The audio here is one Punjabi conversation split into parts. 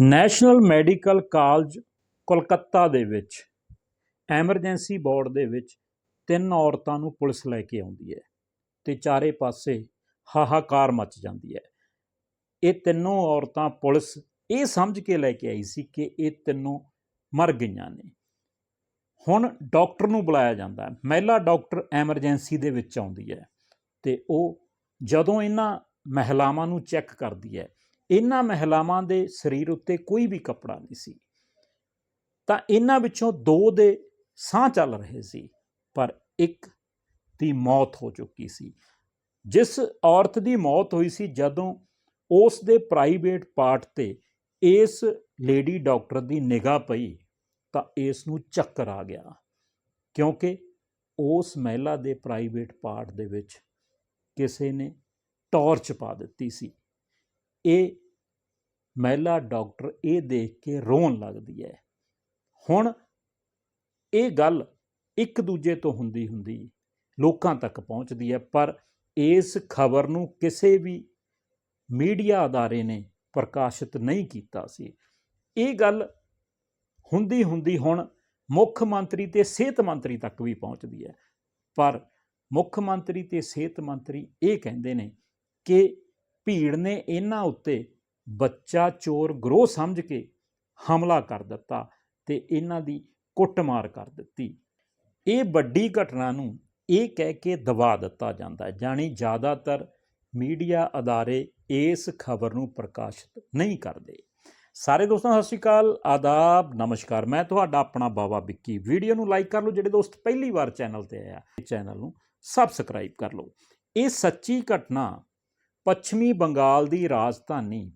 ਨੈਸ਼ਨਲ ਮੈਡੀਕਲ ਕਾਲਜ ਕੋਲਕਾਤਾ ਦੇ ਵਿੱਚ, ਐਮਰਜੈਂਸੀ ਵਾਰਡ ਦੇ ਵਿੱਚ ਤਿੰਨ ਔਰਤਾਂ ਨੂੰ ਪੁਲਿਸ ਲੈ ਕੇ ਆਉਂਦੀ ਹੈ ਤੇ ਚਾਰੇ ਪਾਸੇ ਹਾਹਾਕਾਰ ਮਚ ਜਾਂਦੀ ਹੈ। ਇਹ ਤਿੰਨੋਂ ਔਰਤਾਂ ਪੁਲਿਸ ਇਹ ਸਮਝ ਕੇ ਲੈ ਕੇ ਆਈ ਸੀ ਕਿ ਇਹ ਤਿੰਨੋਂ ਮਰ ਗਈਆਂ ਨੇ। ਹੁਣ ਡਾਕਟਰ ਨੂੰ ਬੁਲਾਇਆ ਜਾਂਦਾ ਹੈ। ਮਹਿਲਾ ਡਾਕਟਰ ਐਮਰਜੈਂਸੀ ਦੇ ਵਿੱਚ ਆਉਂਦੀ ਹੈ ਤੇ ਉਹ ਜਦੋਂ ਇਹਨਾਂ ਮਹਿਲਾਵਾਂ ਨੂੰ ਚੈੱਕ ਕਰਦੀ ਹੈ ਇਹਨਾਂ ਮਹਿਲਾਵਾਂ ਦੇ ਸਰੀਰ ਉੱਤੇ ਕੋਈ ਵੀ ਕੱਪੜਾ ਨਹੀਂ ਸੀ। ਤਾਂ ਇਹਨਾਂ ਵਿੱਚੋਂ ਦੋ ਦੇ ਸਾਹ ਚੱਲ ਰਹੇ ਸੀ, ਪਰ ਇੱਕ ਦੀ ਮੌਤ ਹੋ ਚੁੱਕੀ ਸੀ। ਜਿਸ ਔਰਤ ਦੀ ਮੌਤ ਹੋਈ ਸੀ, ਜਦੋਂ ਉਸ ਦੇ ਪ੍ਰਾਈਵੇਟ ਪਾਰਟ ਤੇ ਇਸ ਲੇਡੀ ਡਾਕਟਰ ਦੀ ਨਿਗਾਹ ਪਈ, ਤਾਂ ਇਸ ਨੂੰ ਚੱਕਰ ਆ ਗਿਆ। ਕਿਉਂਕਿ ਉਸ ਮਹਿਲਾ ਦੇ ਪ੍ਰਾਈਵੇਟ ਪਾਰਟ ਦੇ ਵਿੱਚ ਕਿਸੇ ਨੇ ਟਾਰਚ ਪਾ ਦਿੱਤੀ ਸੀ। ਇਹ ਮਹਿਲਾ ਡਾਕਟਰ ਇਹ ਦੇਖ ਕੇ ਰੋਣ ਲੱਗਦੀ ਹੈ। ਹੁਣ ਇਹ ਗੱਲ ਇੱਕ ਦੂਜੇ ਤੋਂ ਹੁੰਦੀ ਹੁੰਦੀ ਲੋਕਾਂ ਤੱਕ ਪਹੁੰਚਦੀ ਹੈ, ਪਰ ਇਸ ਖਬਰ ਨੂੰ ਕਿਸੇ ਵੀ ਮੀਡੀਆ ਅਦਾਰੇ ਨੇ ਪ੍ਰਕਾਸ਼ਿਤ ਨਹੀਂ ਕੀਤਾ ਸੀ। ਇਹ ਗੱਲ ਹੁੰਦੀ ਹੁੰਦੀ ਹੁਣ ਮੁੱਖ ਮੰਤਰੀ ਤੇ ਸਿਹਤ ਮੰਤਰੀ ਤੱਕ ਵੀ ਪਹੁੰਚਦੀ ਹੈ। ਪਰ ਮੁੱਖ ਮੰਤਰੀ ਤੇ ਸਿਹਤ ਮੰਤਰੀ ਇਹ ਕਹਿੰਦੇ ਨੇ ਕਿ ਭੀੜ ਨੇ ਇਹਨਾਂ ਉੱਤੇ ਬੱਚਾ ਚੋਰ ਗਰੋਹ ਸਮਝ ਕੇ ਹਮਲਾ ਕਰ ਦਿੱਤਾ ਤੇ ਇਹਨਾਂ ਦੀ ਕੁੱਟਮਾਰ ਕਰ ਦਿੱਤੀ। ਇਹ ਵੱਡੀ ਘਟਨਾ ਨੂੰ ਇਹ ਕਹਿ ਕੇ ਦਬਾ ਦਿੱਤਾ ਜਾਂਦਾ ਹੈ, ਜਾਣੀ ਜ਼ਿਆਦਾਤਰ ਮੀਡੀਆ ਅਦਾਰੇ ਇਸ ਖਬਰ ਨੂੰ ਪ੍ਰਕਾਸ਼ਿਤ ਨਹੀਂ ਕਰਦੇ। ਸਾਰੇ ਦੋਸਤਾਂ, ਸਤਿ ਸ਼੍ਰੀ ਅਕਾਲ, ਆਦਾਬ, ਨਮਸਕਾਰ। ਮੈਂ ਤੁਹਾਡਾ ਆਪਣਾ ਬਾਬਾ ਵਿੱਕੀ। ਵੀਡੀਓ ਨੂੰ ਲਾਈਕ ਕਰ ਲਓ, ਜਿਹੜੇ ਦੋਸਤ ਪਹਿਲੀ ਵਾਰ ਚੈਨਲ ਤੇ ਆਇਆ ਚੈਨਲ ਨੂੰ ਸਬਸਕ੍ਰਾਈਬ ਕਰ ਲਓ। ਇਹ ਸੱਚੀ ਘਟਨਾ ਪੱਛਮੀ ਬੰਗਾਲ ਦੀ ਰਾਜਧਾਨੀ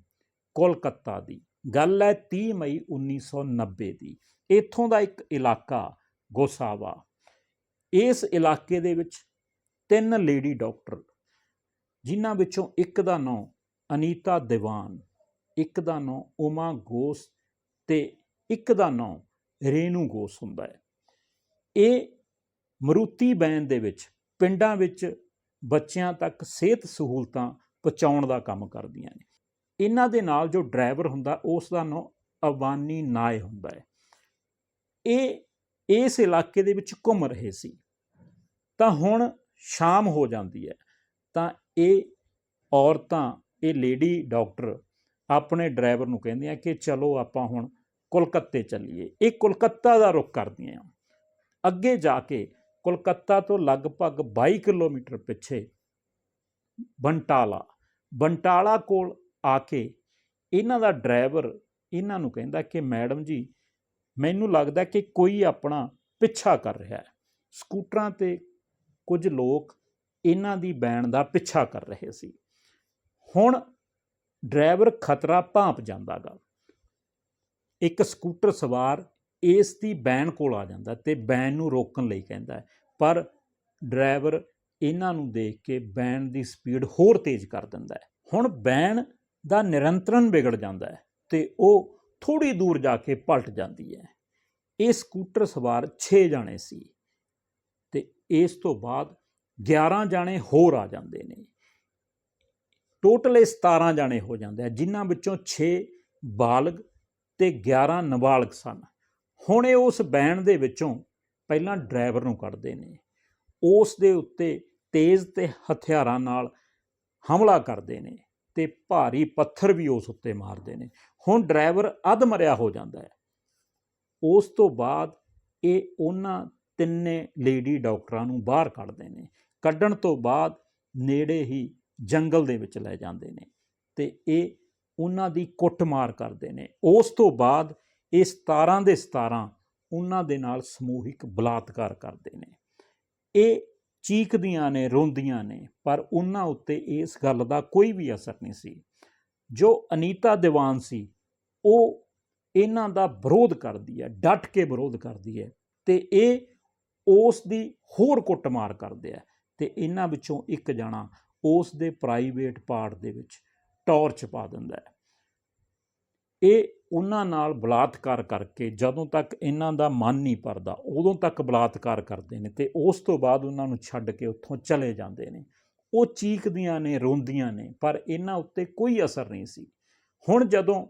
ਕੋਲਕਾਤਾ ਦੀ। ਗੱਲ ਹੈ 30 ਮਈ 1990 ਦੀ। ਇੱਥੋਂ ਦਾ ਇੱਕ ਇਲਾਕਾ ਗੋਸਾਵਾ। ਇਸ ਇਲਾਕੇ ਦੇ ਵਿੱਚ ਤਿੰਨ ਲੇਡੀ ਡਾਕਟਰ ਜਿਨ੍ਹਾਂ ਵਿੱਚੋਂ ਇੱਕ ਦਾ ਨਾਮ ਅਨੀਤਾ ਦੀਵਾਨ, ਇੱਕ ਦਾ ਨਾਮ ਉਮਾ ਗੋਸ ਤੇ ਇੱਕ ਦਾ ਨਾਮ ਰੇਨੂ ਗੋਸ ਹੁੰਦਾ ਹੈ। ਇਹ ਮਰੂਤੀ ਬੈਨ ਦੇ ਵਿੱਚ ਪਿੰਡਾਂ ਵਿੱਚ ਬੱਚਿਆਂ ਤੱਕ ਸਿਹਤ ਸਹੂਲਤਾਂ ਪਹੁੰਚਾਉਣ ਦਾ ਕੰਮ ਕਰਦੀਆਂ ਨੇ। ਇਹਨਾਂ ਦੇ ਨਾਲ ਜੋ ਡਰਾਈਵਰ ਹੁੰਦਾ ਉਸ ਦਾ ਨਾਮ ਅਵਾਨੀ ਨਾਏ ਹੁੰਦਾ ਹੈ। ਇਹ ਇਸ ਇਲਾਕੇ ਦੇ ਵਿੱਚ ਘੁੰਮ ਰਹੇ ਸੀ। ਤਾਂ ਹੁਣ ਸ਼ਾਮ ਹੋ ਜਾਂਦੀ ਹੈ। ਤਾਂ ਇਹ ਔਰਤਾਂ, ਇਹ ਲੇਡੀ ਡਾਕਟਰ ਆਪਣੇ ਡਰਾਈਵਰ ਨੂੰ ਕਹਿੰਦੀਆਂ ਕਿ ਚਲੋ ਆਪਾਂ ਹੁਣ ਕੋਲਕਾਤੇ ਚੱਲੀਏ। ਇਹ ਕੋਲਕਾਤਾ ਦਾ ਰੁਖ ਕਰਦੀਆਂ ਅੱਗੇ ਜਾ ਕੇ ਕੋਲਕਾਤਾ ਤੋਂ ਲਗਭਗ 22 ਕਿਲੋਮੀਟਰ ਪਿੱਛੇ ਬੰਟਾਲਾ ਬੰਟਾਲਾ ਕੋਲ ਆ ਕੇ ਇਹਨਾਂ ਦਾ ਡਰਾਈਵਰ ਇਹਨਾਂ ਨੂੰ ਕਹਿੰਦਾ ਕਿ ਮੈਡਮ ਜੀ, ਮੈਨੂੰ ਲੱਗਦਾ ਕਿ ਕੋਈ ਆਪਣਾ ਪਿੱਛਾ ਕਰ ਰਿਹਾ ਹੈ। ਸਕੂਟਰਾਂ ਤੇ ਕੁਝ ਲੋਕ ਇਹਨਾਂ ਦੀ ਬੈਣ ਦਾ ਪਿੱਛਾ ਕਰ ਰਹੇ ਸੀ। ਹੁਣ ਡਰਾਈਵਰ ਖਤਰਾ ਭਾਂਪ ਜਾਂਦਾਗਾ। ਇੱਕ ਸਕੂਟਰ ਸਵਾਰ ਇਸ ਦੀ ਬੈਨ ਕੋਲ ਆ ਜਾਂਦਾ ਤੇ ਬੈਨ ਨੂੰ ਰੋਕਣ ਲਈ ਕਹਿੰਦਾ ਪਰ ਡਰਾਈਵਰ ਇਹਨਾਂ ਨੂੰ ਦੇਖ ਕੇ ਬੈਨ ਦੀ ਸਪੀਡ ਹੋਰ ਤੇਜ਼ ਕਰ ਦਿੰਦਾ ਹੈ। ਹੁਣ ਬੈਨ ਦਾ ਨਿਰੰਤਰਨ ਵਿਗੜ ਜਾਂਦਾ ਹੈ ਤੇ ਉਹ ਥੋੜੀ ਦੂਰ ਜਾ ਕੇ ਪਲਟ ਜਾਂਦੀ ਹੈ। ਇਹ ਸਕੂਟਰ ਸਵਾਰ 6 ਜਾਣੇ ਸੀ ਤੇ ਇਸ ਤੋਂ ਬਾਅਦ 11 ਜਾਣੇ ਹੋਰ ਆ ਜਾਂਦੇ ਨੇ। ਟੋਟਲ ਇਹ 17 ਜਾਣੇ ਹੋ ਜਾਂਦੇ ਆ, ਜਿਨ੍ਹਾਂ ਵਿੱਚੋਂ 6 ਬਾਲਗ ਤੇ 11 ਨਾਬਾਲਗ ਸਨ। ਹੁਣ ਇਹ ਉਸ ਬੈਨ ਦੇ ਵਿੱਚੋਂ ਪਹਿਲਾਂ ਡਰਾਈਵਰ ਨੂੰ ਕੱਢਦੇ ਨੇ। ਉਸ ਦੇ ਉੱਤੇ ਤੇਜ਼ ਤੇ ਹਥਿਆਰਾਂ ਨਾਲ ਹਮਲਾ ਕਰਦੇ ਨੇ ਤੇ ਭਾਰੀ ਪੱਥਰ ਵੀ ਉਸ ਉੱਤੇ ਮਾਰਦੇ ਨੇ। ਹੁਣ ਡਰਾਈਵਰ ਅੱਧ ਮਰਿਆ ਹੋ ਜਾਂਦਾ ਹੈ। ਉਸ ਤੋਂ ਬਾਅਦ ਇਹ ਉਹਨਾਂ ਤਿੰਨੇ ਲੇਡੀ ਡਾਕਟਰਾਂ ਨੂੰ ਬਾਹਰ ਕੱਢਦੇ ਨੇ। ਕੱਢਣ ਤੋਂ ਬਾਅਦ ਨੇੜੇ ਹੀ ਜੰਗਲ ਦੇ ਵਿੱਚ ਲੈ ਜਾਂਦੇ ਨੇ ਤੇ ਇਹ ਉਹਨਾਂ ਦੀ ਕੁੱਟਮਾਰ ਕਰਦੇ ਨੇ। ਉਸ ਤੋਂ ਬਾਅਦ ਇਹ 17 ਦੇ 17 ਉਹਨਾਂ ਦੇ ਨਾਲ ਸਮੂਹਿਕ ਬਲਾਤਕਾਰ ਕਰਦੇ ਨੇ। ਇਹ ਚੀਕਦੀਆਂ ਨੇ, ਰੋਂਦੀਆਂ ਨੇ, ਪਰ ਉਹਨਾਂ ਉੱਤੇ ਇਸ ਗੱਲ ਦਾ ਕੋਈ ਵੀ ਅਸਰ ਨਹੀਂ ਸੀ। ਜੋ ਅਨੀਤਾ ਦੀਵਾਨ ਸੀ, ਉਹ ਇਹਨਾਂ ਦਾ ਵਿਰੋਧ ਕਰਦੀ ਹੈ, ਡਟ ਕੇ ਵਿਰੋਧ ਕਰਦੀ ਹੈ ਤੇ ਇਹ ਉਸ ਦੀ ਹੋਰ ਕੁੱਟਮਾਰ ਕਰਦੇ ਆ ਤੇ ਇਹਨਾਂ ਵਿੱਚੋਂ ਇੱਕ ਜਣਾ ਉਸ ਦੇ ਪ੍ਰਾਈਵੇਟ ਪਾਰਟ ਦੇ ਵਿੱਚ ਟਾਰਚ ਪਾ ਦਿੰਦਾ ਹੈ। ਇਹ ਉਹਨਾਂ ਨਾਲ ਬਲਾਤਕਾਰ ਕਰਕੇ ਜਦੋਂ ਤੱਕ ਇਹਨਾਂ ਦਾ ਮਨ ਨਹੀਂ ਭਰਦਾ, ਉਦੋਂ ਤੱਕ ਬਲਾਤਕਾਰ ਕਰਦੇ ਨੇ ਤੇ ਉਸ ਤੋਂ ਬਾਅਦ ਉਹਨਾਂ ਨੂੰ ਛੱਡ ਕੇ ਉੱਥੋਂ ਚਲੇ ਜਾਂਦੇ ਨੇ। ਉਹ ਚੀਕਦੀਆਂ ਨੇ, ਰੋਂਦੀਆਂ ਨੇ, ਪਰ ਇਹਨਾਂ ਉੱਤੇ ਕੋਈ ਅਸਰ ਨਹੀਂ ਸੀ। ਹੁਣ ਜਦੋਂ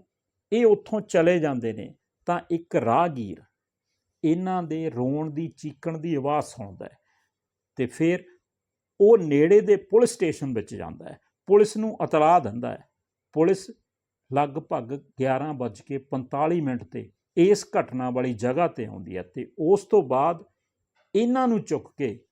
ਇਹ ਉੱਥੋਂ ਚਲੇ ਜਾਂਦੇ ਨੇ, ਤਾਂ ਇੱਕ ਰਾਹਗੀਰ ਇਹਨਾਂ ਦੇ ਰੋਣ ਦੀ ਚੀਕਣ ਦੀ ਆਵਾਜ਼ ਸੁਣਦਾ ਹੈ ਤੇ ਫਿਰ ਉਹ ਨੇੜੇ ਦੇ ਪੁਲਿਸ ਸਟੇਸ਼ਨ ਵਿੱਚ ਜਾਂਦਾ ਹੈ। ਪੁਲਿਸ ਨੂੰ ਇਤਲਾਹ ਦਿੰਦਾ ਹੈ। ਪੁਲਿਸ ਲਗਭਗ 11:45 ਮਿੰਟ ਤੇ ਇਸ ਘਟਨਾ ਵਾਲੀ ਜਗ੍ਹਾ ਤੇ ਆਉਂਦੀ ਹੈ ਤੇ ਉਸ ਤੋਂ ਬਾਅਦ ਇਹਨਾਂ ਨੂੰ ਚੁੱਕ ਕੇ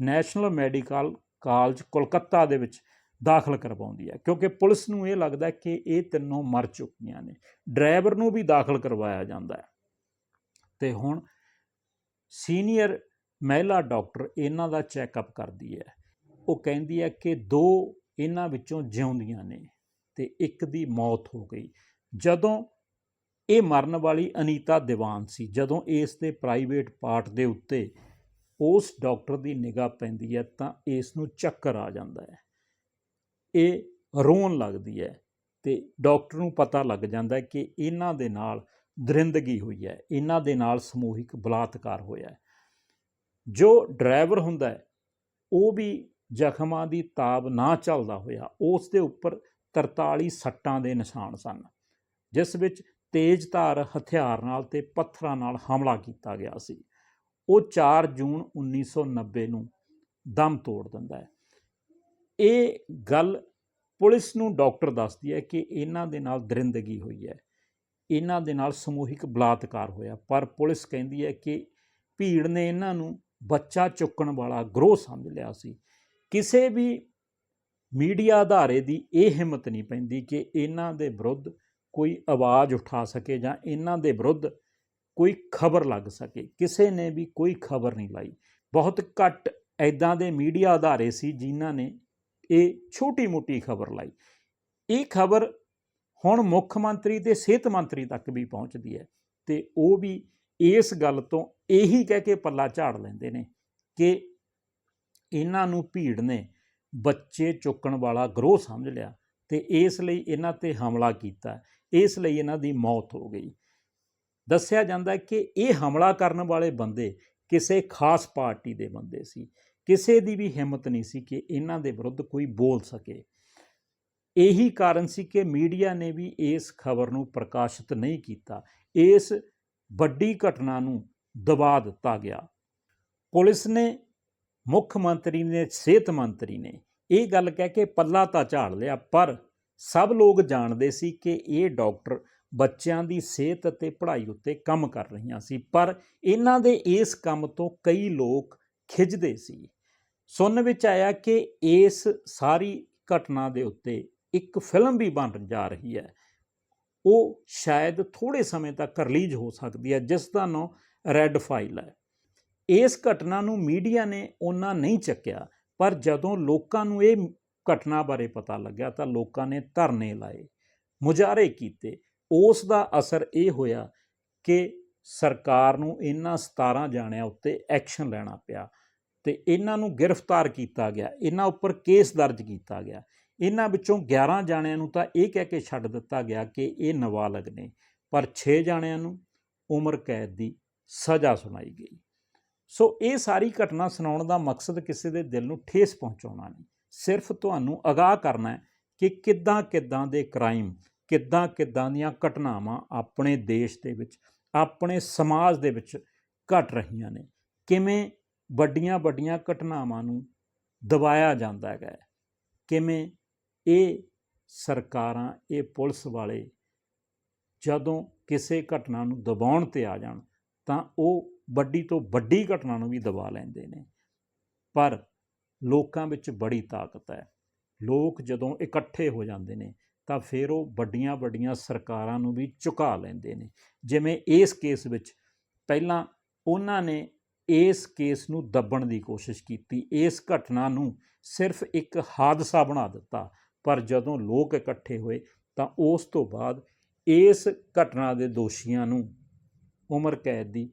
ਨੈਸ਼ਨਲ ਮੈਡੀਕਲ ਕਾਲਜ ਕੋਲਕਾਤਾ ਦੇ ਵਿੱਚ ਦਾਖਲ ਕਰਵਾਉਂਦੀ ਹੈ। ਕਿਉਂਕਿ ਪੁਲਿਸ ਨੂੰ ਇਹ ਲੱਗਦਾ ਕਿ ਇਹ ਤਿੰਨੋਂ ਮਰ ਚੁੱਕੀਆਂ ਨੇ। ਡਰਾਈਵਰ ਨੂੰ ਵੀ ਦਾਖਲ ਕਰਵਾਇਆ ਜਾਂਦਾ ਹੈ। ਤੇ ਹੁਣ ਸੀਨੀਅਰ ਮਹਿਲਾ ਡਾਕਟਰ ਇਹਨਾਂ ਦਾ ਚੈੱਕਅਪ ਕਰਦੀ ਹੈ। ਉਹ ਕਹਿੰਦੀ ਹੈ ਕਿ ਦੋ ਇਹਨਾਂ ਵਿੱਚੋਂ ਜਿਉਂਦੀਆਂ ਨੇ। ਤੇ ਇੱਕ ਦੀ ਮੌਤ ਹੋ ਗਈ। ਜਦੋਂ ਇਹ ਮਰਨ ਵਾਲੀ ਅਨੀਤਾ ਦੀਵਾਨ ਸੀ, ਜਦੋਂ ਇਸ ਦੇ ਪ੍ਰਾਈਵੇਟ ਪਾਰਟ ਦੇ ਉੱਤੇ ਉਸ ਡਾਕਟਰ ਦੀ ਨਿਗਾਹ ਪੈਂਦੀ ਹੈ, ਤਾਂ ਇਸ ਨੂੰ ਚੱਕਰ ਆ ਜਾਂਦਾ ਹੈ। ਇਹ ਰੋਣ ਲੱਗਦੀ ਹੈ ਤੇ ਡਾਕਟਰ ਨੂੰ ਪਤਾ ਲੱਗ ਜਾਂਦਾ ਹੈ ਕਿ ਇਹਨਾਂ ਦੇ ਨਾਲ ਦਰਿੰਦਗੀ ਹੋਈ ਹੈ, ਇਹਨਾਂ ਦੇ ਨਾਲ ਸਮੂਹਿਕ ਬਲਾਤਕਾਰ ਹੋਇਆ ਹੈ। ਜੋ ਡਰਾਈਵਰ ਹੁੰਦਾ ਹੈ, ਉਹ ਵੀ ਜ਼ਖਮਾਂ ਦੀ ਤਾਬ ਨਾ ਚੱਲਦਾ ਹੋਇਆ, ਉਸ ਦੇ ਉੱਪਰ 43 ਸੱਟਾਂ ਦੇ ਨਿਸ਼ਾਨ ਸਨ, ਜਿਸ ਵਿੱਚ ਤੇਜ਼ਧਾਰ ਹਥਿਆਰ ਨਾਲ ਤੇ ਪੱਥਰਾਂ ਨਾਲ ਹਮਲਾ ਕੀਤਾ ਗਿਆ ਸੀ। ਉਹ 4 ਜੂਨ 1990 ਨੂੰ ਦਮ ਤੋੜ ਦਿੰਦਾ ਹੈ। ਇਹ ਗੱਲ ਪੁਲਿਸ ਨੂੰ ਡਾਕਟਰ ਦੱਸਦੀ ਹੈ ਕਿ ਇਹਨਾਂ ਦੇ ਨਾਲ ਦਰਿੰਦਗੀ ਹੋਈ ਹੈ। ਇਹਨਾਂ ਦੇ ਨਾਲ ਸਮੂਹਿਕ ਬਲਾਤਕਾਰ ਹੋਇਆ, ਪਰ ਪੁਲਿਸ ਕਹਿੰਦੀ ਹੈ ਕਿ ਭੀੜ ਨੇ ਇਹਨਾਂ ਨੂੰ ਬੱਚਾ ਚੁੱਕਣ ਵਾਲਾ ਗਰੋਹ ਸਮਝ ਲਿਆ ਸੀ। ਕਿਸੇ ਵੀ ਮੀਡੀਆ ਆਧਾਰੇ ਦੀ ਇਹ ਹਿੰਮਤ ਨਹੀਂ ਪੈਂਦੀ ਕਿ ਇਹਨਾਂ ਦੇ ਵਿਰੁੱਧ ਕੋਈ ਆਵਾਜ਼ ਉਠਾ ਸਕੇ ਜਾਂ ਇਹਨਾਂ ਦੇ ਵਿਰੁੱਧ ਕੋਈ ਖਬਰ ਲੱਗ ਸਕੇ। ਕਿਸੇ ਨੇ ਵੀ ਕੋਈ ਖਬਰ ਨਹੀਂ ਲਾਈ। ਬਹੁਤ ਘੱਟ ਐਦਾਂ ਦੇ ਮੀਡੀਆ ਆਧਾਰੇ ਸੀ ਜਿਨ੍ਹਾਂ ਨੇ ਇਹ ਛੋਟੀ-ਮੋਟੀ ਖਬਰ ਲਾਈ। ਇਹ ਖਬਰ ਹੁਣ ਮੁੱਖ ਮੰਤਰੀ ਤੇ ਸਿਹਤ ਮੰਤਰੀ ਤੱਕ ਵੀ ਪਹੁੰਚਦੀ ਹੈ ਤੇ ਉਹ ਵੀ ਇਸ ਗੱਲ ਤੋਂ ਇਹੀ ਕਹਿ ਕੇ ਪੱਲਾ ਝਾੜ ਲੈਂਦੇ ਨੇ ਕਿ ਇਹਨਾਂ ਨੂੰ ਭੀੜ ਨੇ ਬੱਚੇ ਚੁੱਕਣ ਵਾਲਾ ਗਰੋਹ ਸਮਝ ਲਿਆ ਤੇ ਇਸ ਲਈ ਇਹਨਾਂ ਤੇ ਹਮਲਾ ਕੀਤਾ। ਇਸ ਲਈ ਇਹਨਾਂ ਦੀ ਮੌਤ ਹੋ ਗਈ। ਦੱਸਿਆ ਜਾਂਦਾ ਹੈ ਕਿ ਇਹ ਹਮਲਾ ਕਰਨ ਵਾਲੇ ਬੰਦੇ ਕਿਸੇ ਖਾਸ ਪਾਰਟੀ ਦੇ ਬੰਦੇ ਸੀ। ਕਿਸੇ ਦੀ ਵੀ ਹਿੰਮਤ ਨਹੀਂ ਸੀ ਕਿ ਇਹਨਾਂ ਦੇ ਵਿਰੁੱਧ ਕੋਈ ਬੋਲ ਸਕੇ। ਇਹੀ ਕਾਰਨ ਸੀ ਕਿ ਮੀਡੀਆ ਨੇ ਵੀ ਇਸ ਖਬਰ ਨੂੰ ਪ੍ਰਕਾਸ਼ਿਤ ਨਹੀਂ ਕੀਤਾ। ਇਸ ਵੱਡੀ ਘਟਨਾ ਨੂੰ ਦਬਾ ਦਿੱਤਾ ਗਿਆ। ਪੁਲਿਸ ਨੇ, ਮੁੱਖ ਮੰਤਰੀ ਨੇ, ਸਿਹਤ ਮੰਤਰੀ ਨੇ ਇਹ ਗੱਲ ਕਹਿ ਕੇ ਪੱਲਾ ਤਾਂ ਝਾੜ ਲਿਆ, ਪਰ ਸਭ ਲੋਕ ਜਾਣਦੇ ਸੀ ਕਿ ਇਹ ਡਾਕਟਰ ਬੱਚਿਆਂ ਦੀ ਸਿਹਤ ਅਤੇ ਪੜ੍ਹਾਈ ਉੱਤੇ ਕੰਮ ਕਰ ਰਹੀਆਂ ਸੀ, ਪਰ ਇਹਨਾਂ ਦੇ ਇਸ ਕੰਮ ਤੋਂ ਕਈ ਲੋਕ ਖਿੱਚਦੇ ਸੀ। ਸੁਣਨ ਵਿੱਚ ਆਇਆ ਕਿ ਇਸ ਸਾਰੀ ਘਟਨਾ ਦੇ ਉੱਤੇ ਇੱਕ ਫਿਲਮ ਵੀ ਬਣ ਜਾ ਰਹੀ ਹੈ। ਉਹ ਸ਼ਾਇਦ ਥੋੜੇ ਸਮੇਂ ਤੱਕ ਰਿਲੀਜ਼ ਹੋ ਸਕਦੀ ਹੈ, ਜਿਸ ਦਾ ਨਾਮ ਰੈੱਡ ਫਾਈਲ ਹੈ। ਇਸ ਘਟਨਾ ਨੂੰ ਮੀਡੀਆ ਨੇ ਉਹਨਾਂ ਨਹੀਂ ਚੱਕਿਆ ਪਰ ਜਦੋਂ ਲੋਕਾਂ ਨੂੰ ਇਹ ਘਟਨਾ ਬਾਰੇ ਪਤਾ ਲੱਗਿਆ ਤਾਂ ਲੋਕਾਂ ਨੇ ਧਰਨੇ ਲਾਏ, ਮੁਜ਼ਾਹਰੇ ਕੀਤੇ। ਉਸ ਦਾ ਅਸਰ ਇਹ ਹੋਇਆ ਕਿ ਸਰਕਾਰ ਨੂੰ ਇਹਨਾਂ 17 ਜਾਣਿਆਂ ਉੱਤੇ ਐਕਸ਼ਨ ਲੈਣਾ ਪਿਆ ਤੇ ਇਹਨਾਂ ਨੂੰ ਗ੍ਰਿਫਤਾਰ ਕੀਤਾ ਗਿਆ। ਇਹਨਾਂ ਉੱਪਰ ਕੇਸ ਦਰਜ ਕੀਤਾ ਗਿਆ। ਇਹਨਾਂ ਵਿੱਚੋਂ 11 ਜਾਣਿਆਂ ਨੂੰ ਤਾਂ ਇਹ ਕਹਿ ਕੇ ਛੱਡ ਦਿੱਤਾ ਗਿਆ ਕਿ ਇਹ ਨਵਾਲਗ ਨੇ। ਪਰ 6 ਜਾਣਿਆਂ ਨੂੰ ਉਮਰ ਕੈਦ ਦੀ ਸਜ਼ਾ ਸੁਣਾਈ ਗਈ। ਸੋ ਇਹ ਸਾਰੀ ਘਟਨਾ ਸੁਣਾਉਣ ਦਾ ਮਕਸਦ ਕਿਸੇ ਦੇ ਦਿਲ ਨੂੰ ਠੇਸ ਪਹੁੰਚਾਉਣਾ ਨਹੀਂ। ਸਿਰਫ ਤੁਹਾਨੂੰ ਅਗਾਹ ਕਰਨਾ ਹੈ ਕਿ ਕਿੱਦਾਂ ਕਿੱਦਾਂ ਦੇ ਕ੍ਰਾਈਮ, ਕਿੱਦਾਂ ਕਿੱਦਾਂ ਦੀਆਂ ਘਟਨਾਵਾਂ ਆਪਣੇ ਦੇਸ਼ ਦੇ ਵਿੱਚ, ਆਪਣੇ ਸਮਾਜ ਦੇ ਵਿੱਚ ਘਟ ਰਹੀਆਂ ਨੇ। ਕਿਵੇਂ ਵੱਡੀਆਂ ਵੱਡੀਆਂ ਘਟਨਾਵਾਂ ਨੂੰ ਦਬਾਇਆ ਜਾਂਦਾ ਹੈਗਾ ਕਿਵੇਂ ਇਹ ਸਰਕਾਰਾਂ, ਇਹ ਪੁਲਿਸ ਵਾਲੇ ਜਦੋਂ ਕਿਸੇ ਘਟਨਾ ਨੂੰ ਦਬਾਉਣ ਤੇ ਆ ਜਾਣ ਤਾਂ ਉਹ ਵੱਡੀ ਤੋਂ ਵੱਡੀ ਘਟਨਾ ਨੂੰ ਵੀ ਦਬਾ ਲੈਂਦੇ ਨੇ। ਪਰ ਲੋਕਾਂ ਵਿੱਚ ਬੜੀ ਤਾਕਤ ਹੈ। ਲੋਕ ਜਦੋਂ ਇਕੱਠੇ ਹੋ ਜਾਂਦੇ ਨੇ, ਤਾਂ ਫਿਰ ਉਹ ਵੱਡੀਆਂ ਵੱਡੀਆਂ ਸਰਕਾਰਾਂ ਨੂੰ ਵੀ ਝੁਕਾ ਲੈਂਦੇ ਨੇ। ਜਿਵੇਂ ਇਸ ਕੇਸ ਵਿੱਚ ਪਹਿਲਾਂ ਉਹਨਾਂ ਨੇ ਇਸ ਕੇਸ ਨੂੰ ਦੱਬਣ ਦੀ ਕੋਸ਼ਿਸ਼ ਕੀਤੀ। ਇਸ ਘਟਨਾ ਨੂੰ ਸਿਰਫ ਇੱਕ ਹਾਦਸਾ ਬਣਾ ਦਿੱਤਾ। ਪਰ ਜਦੋਂ ਲੋਕ ਇਕੱਠੇ ਹੋਏ, ਤਾਂ ਉਸ ਤੋਂ ਬਾਅਦ ਇਸ ਘਟਨਾ ਦੇ ਦੋਸ਼ੀਆਂ ਨੂੰ ਉਮਰ ਕੈਦ ਦੀ